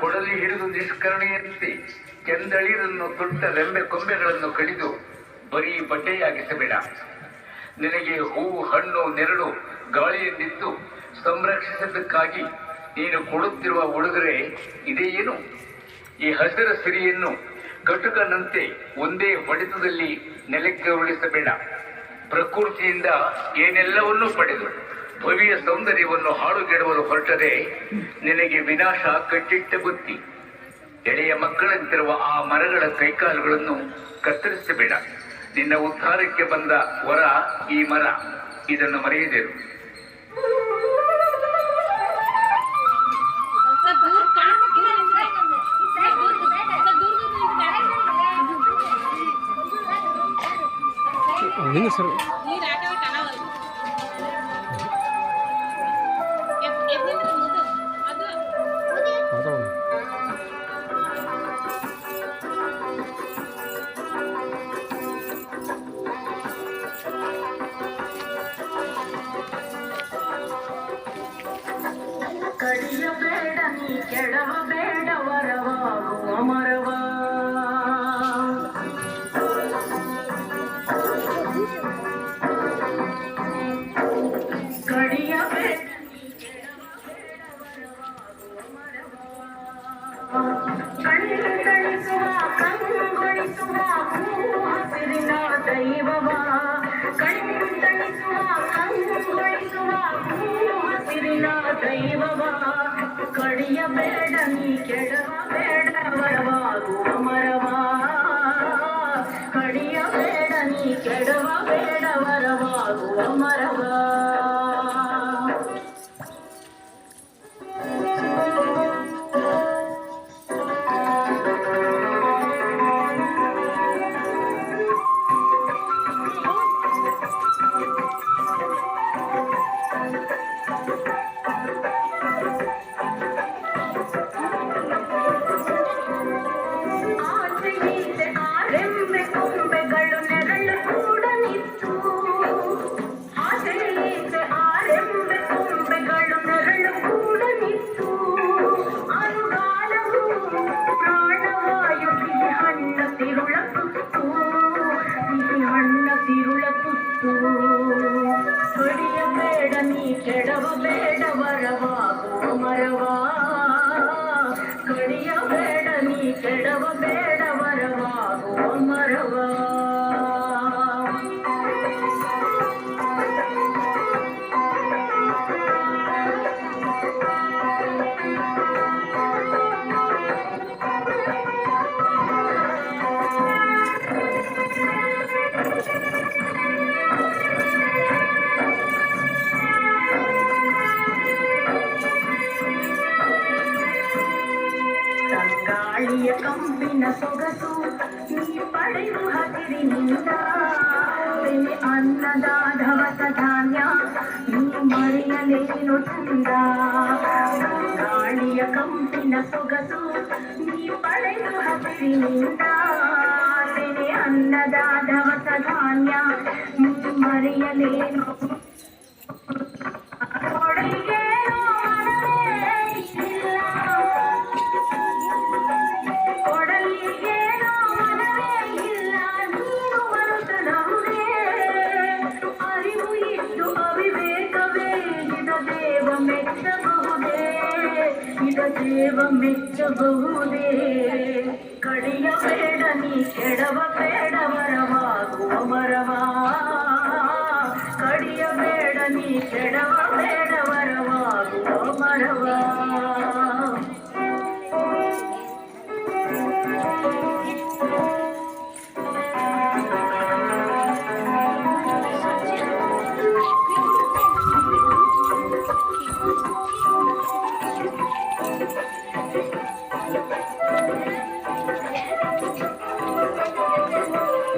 ಕೊಡಲಿ ಹಿಡಿದು ನಿಷ್ಕರಣೆಯಂತೆ ಕೆಂದಳಿರನ್ನು ದೊಡ್ಡ ರೆಂಬೆ ಕೊಂಬೆಗಳನ್ನು ಕಡಿದು ಬರೀ ಬಟ್ಟೆಯಾಗಿಸಬೇಡ. ನಿನಗೆ ಹೂವು, ಹಣ್ಣು, ನೆರಳು ಗಾಳಿಯಲ್ಲಿದ್ದು ಸಂರಕ್ಷಿಸದಕ್ಕಾಗಿ ನೀನು ಕೊಡುತ್ತಿರುವ ಉಡುಗೊರೆ ಇದೇನು ಈ ಹಸಿರ ಸಿರಿಯನ್ನು ಕಟುಕನಂತೆ ಒಂದೇ ಹೊಡೆತದಲ್ಲಿ ನೆಲಕ್ಕೆ ಉರುಳಿಸಬೇಡ. ಪ್ರಕೃತಿಯಿಂದ ಏನೆಲ್ಲವನ್ನೂ ಪಡೆದು ಭವಿಯ ಸೌಂದರ್ಯವನ್ನು ಹಾಳುಗೆಡುವುದು ಹೊರಟರೆ ನಿನಗೆ ವಿನಾಶ ಕಟ್ಟಿಟ್ಟ ಬುತ್ತಿ ಎಳೆಯ ಮಕ್ಕಳಂತಿರುವ ಆ ಮರಗಳ ಕೈಕಾಲುಗಳನ್ನು ಕತ್ತರಿಸಬೇಡ. ನಿನ್ನ ಉದ್ಧಾರಕ್ಕೆ ಬಂದ ವರ ಈ ಮರ. ಇದನ್ನು ಮರೆಯದಿರು ಅದು ಮಾತಾಡೋಣ ಕಡಿಯಬೇಡ ನೀ ಕೆಡವಬೇಡ ವರವಾಗುವ ಕಡಿಯಬೇಡ ನೀ ಕೆಡವಬೇಡ கெடவ பேட வரவா ತಂಗಾಳಿಯ ಕಂಪಿನ ಸೊಗಸು ನೀ ಪಡೆದು ಹಸಿರಿನಿಂದ ಬೆಲೆ ಅನ್ನದ ಧವಸ ಧಾನ್ಯ ನೀ ಮರೆಯಲೇನು ಚಂದ ತಂಗಾಳಿಯ ಕಂಪಿನ ಸೊಗಸು ನೀ ಪಡೆದು ಹಸಿರಿನಿಂದ ಬೆಲೆ ಅನ್ನದ ಧವಸ ಧಾನ್ಯ ನೀ ಮರೆಯಲೇನು ಮೆಚ್ಚಬಹುದೇ ಕಡಿಯಬೇಡ ನೀ ಕೆಡವ ಬೇಡ ಮರವಾಗುವ ಮರವಾ ಕಡಿಯಬೇಡ ನೀ ಕೆಡವ ಬೇಡ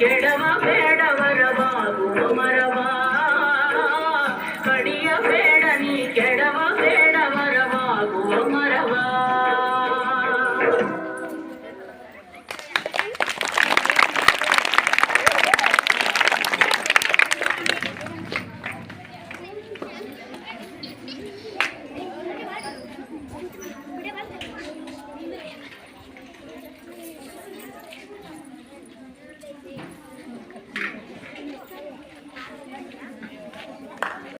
ಕೆಡವ ಬೇಡ